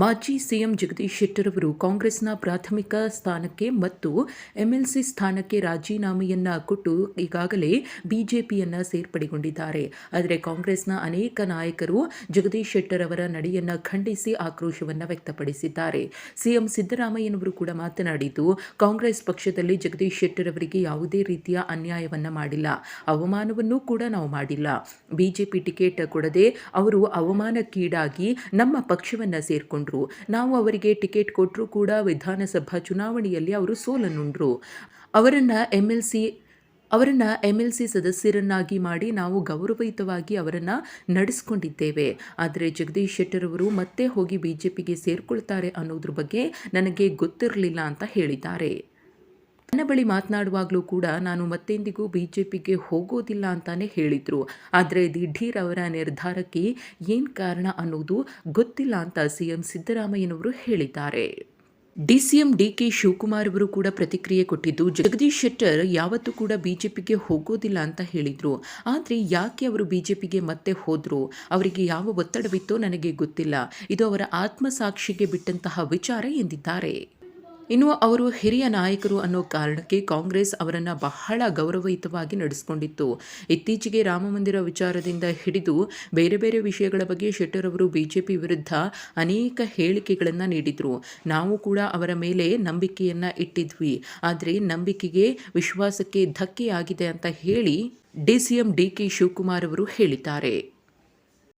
ಮಾಜಿ ಸಿಎಂ ಜಗದೀಶ್ ಶೆಟ್ಟರ್ ಅವರು ಕಾಂಗ್ರೆಸ್ನ ಪ್ರಾಥಮಿಕ ಸ್ಥಾನಕ್ಕೆ ಮತ್ತು ಎಂಎಲ್ಸಿ ಸ್ಥಾನಕ್ಕೆ ರಾಜೀನಾಮೆಯನ್ನ ಕೊಟ್ಟು ಈಗಾಗಲೇ ಬಿಜೆಪಿಯನ್ನ ಸೇರ್ಪಡೆಗೊಂಡಿದ್ದಾರೆ. ಆದರೆ ಕಾಂಗ್ರೆಸ್ನ ಅನೇಕ ನಾಯಕರು ಜಗದೀಶ್ ಶೆಟ್ಟರ್ ಅವರ ನಡೆಯನ್ನು ಖಂಡಿಸಿ ಆಕ್ರೋಶವನ್ನು ವ್ಯಕ್ತಪಡಿಸಿದ್ದಾರೆ. ಸಿಎಂ ಸಿದ್ದರಾಮಯ್ಯನವರು ಕೂಡ ಮಾತನಾಡಿದ್ದು, ಕಾಂಗ್ರೆಸ್ ಪಕ್ಷದಲ್ಲಿ ಜಗದೀಶ್ ಶೆಟ್ಟರ್ ಅವರಿಗೆ ಯಾವುದೇ ರೀತಿಯ ಅನ್ಯಾಯವನ್ನು ಮಾಡಿಲ್ಲ. ಅವಮಾನವನ್ನೂ ಕೂಡ ನಾವು ಮಾಡಿಲ್ಲ. ಬಿಜೆಪಿ ಟಿಕೆಟ್ ಕೊಡದೆ ಅವರು ಅವಮಾನಕ್ಕೀಡಾಗಿ ನಮ್ಮ ಪಕ್ಷವನ್ನ ಸೇರ್ಕೊಂಡ್ರು ನಾವು ಅವರಿಗೆ ಟಿಕೆಟ್ ಕೊಟ್ಟರೂ ಕೂಡ ವಿಧಾನಸಭಾ ಚುನಾವಣೆಯಲ್ಲಿ ಅವರು ಸೋಲನ್ನುಂಡ್ರು. ಅವರನ್ನು ಎಂ ಎಲ್ ಸಿ ಅವರನ್ನು ಎಂ ಎಲ್ ಸಿ ಸದಸ್ಯರನ್ನಾಗಿ ಮಾಡಿ ನಾವು ಗೌರವಯುತವಾಗಿ ಅವರನ್ನು ನಡೆಸ್ಕೊಂಡಿದ್ದೇವೆ. ಆದರೆ ಜಗದೀಶ್ ಶೆಟ್ಟರ್ ಅವರು ಮತ್ತೆ ಹೋಗಿ ಬಿ ಜೆ ಪಿಗೆ ಸೇರ್ಕೊಳ್ತಾರೆ ಅನ್ನೋದ್ರ ಬಗ್ಗೆ ನನಗೆ ಗೊತ್ತಿರಲಿಲ್ಲ ಅಂತ ಹೇಳಿದ್ದಾರೆ. ನನ್ನ ಬಳಿ ಮಾತನಾಡುವಾಗಲೂ ಕೂಡ ನಾನು ಮತ್ತೆಂದಿಗೂ ಬಿ ಜೆ ಪಿಗೆ ಹೋಗೋದಿಲ್ಲ ಅಂತಾನೆ ಹೇಳಿದರು. ಆದರೆ ದಿಢೀರ್ ಅವರ ನಿರ್ಧಾರಕ್ಕೆ ಏನು ಕಾರಣ ಅನ್ನೋದು ಗೊತ್ತಿಲ್ಲ ಅಂತ ಸಿ ಎಂ ಸಿದ್ದರಾಮಯ್ಯನವರು ಹೇಳಿದ್ದಾರೆ. D C M D K Shivakumar ಅವರು ಕೂಡ ಪ್ರತಿಕ್ರಿಯೆ ಕೊಟ್ಟಿದ್ದು, ಜಗದೀಶ್ ಶೆಟ್ಟರ್ ಯಾವತ್ತೂ ಕೂಡ ಬಿಜೆಪಿಗೆ ಹೋಗೋದಿಲ್ಲ ಅಂತ ಹೇಳಿದರು. ಆದರೆ ಯಾಕೆ ಅವರು ಬಿಜೆಪಿಗೆ ಮತ್ತೆ ಹೋದರು? ಅವರಿಗೆ ಯಾವ ಒತ್ತಡವಿತ್ತೋ ನನಗೆ ಗೊತ್ತಿಲ್ಲ. ಇದು ಅವರ ಆತ್ಮಸಾಕ್ಷಿಗೆ ಬಿಟ್ಟಂತಹ ವಿಚಾರ ಎಂದಿದ್ದಾರೆ. ಇನ್ನು ಅವರು ಹಿರಿಯ ನಾಯಕರು ಅನ್ನೋ ಕಾರಣಕ್ಕೆ ಕಾಂಗ್ರೆಸ್ ಅವರನ್ನು ಬಹಳ ಗೌರವಯುತವಾಗಿ ನಡೆಸಿಕೊಂಡಿತ್ತು. ಇತ್ತೀಚೆಗೆ ರಾಮಮಂದಿರ ವಿಚಾರದಿಂದ ಹಿಡಿದು ಬೇರೆ ಬೇರೆ ವಿಷಯಗಳ ಬಗ್ಗೆ ಶೆಟ್ಟರ್ ಅವರು ಬಿಜೆಪಿ ವಿರುದ್ಧ ಅನೇಕ ಹೇಳಿಕೆಗಳನ್ನು ನೀಡಿದರು. ನಾವು ಕೂಡ ಅವರ ಮೇಲೆ ನಂಬಿಕೆಯನ್ನು ಇಟ್ಟಿದ್ವಿ. ಆದರೆ ನಂಬಿಕೆಗೆ ವಿಶ್ವಾಸಕ್ಕೆ ಧಕ್ಕೆಯಾಗಿದೆ ಅಂತ ಹೇಳಿ D C D K Shivakumar ಅವರು ಹೇಳಿದ್ದಾರೆ.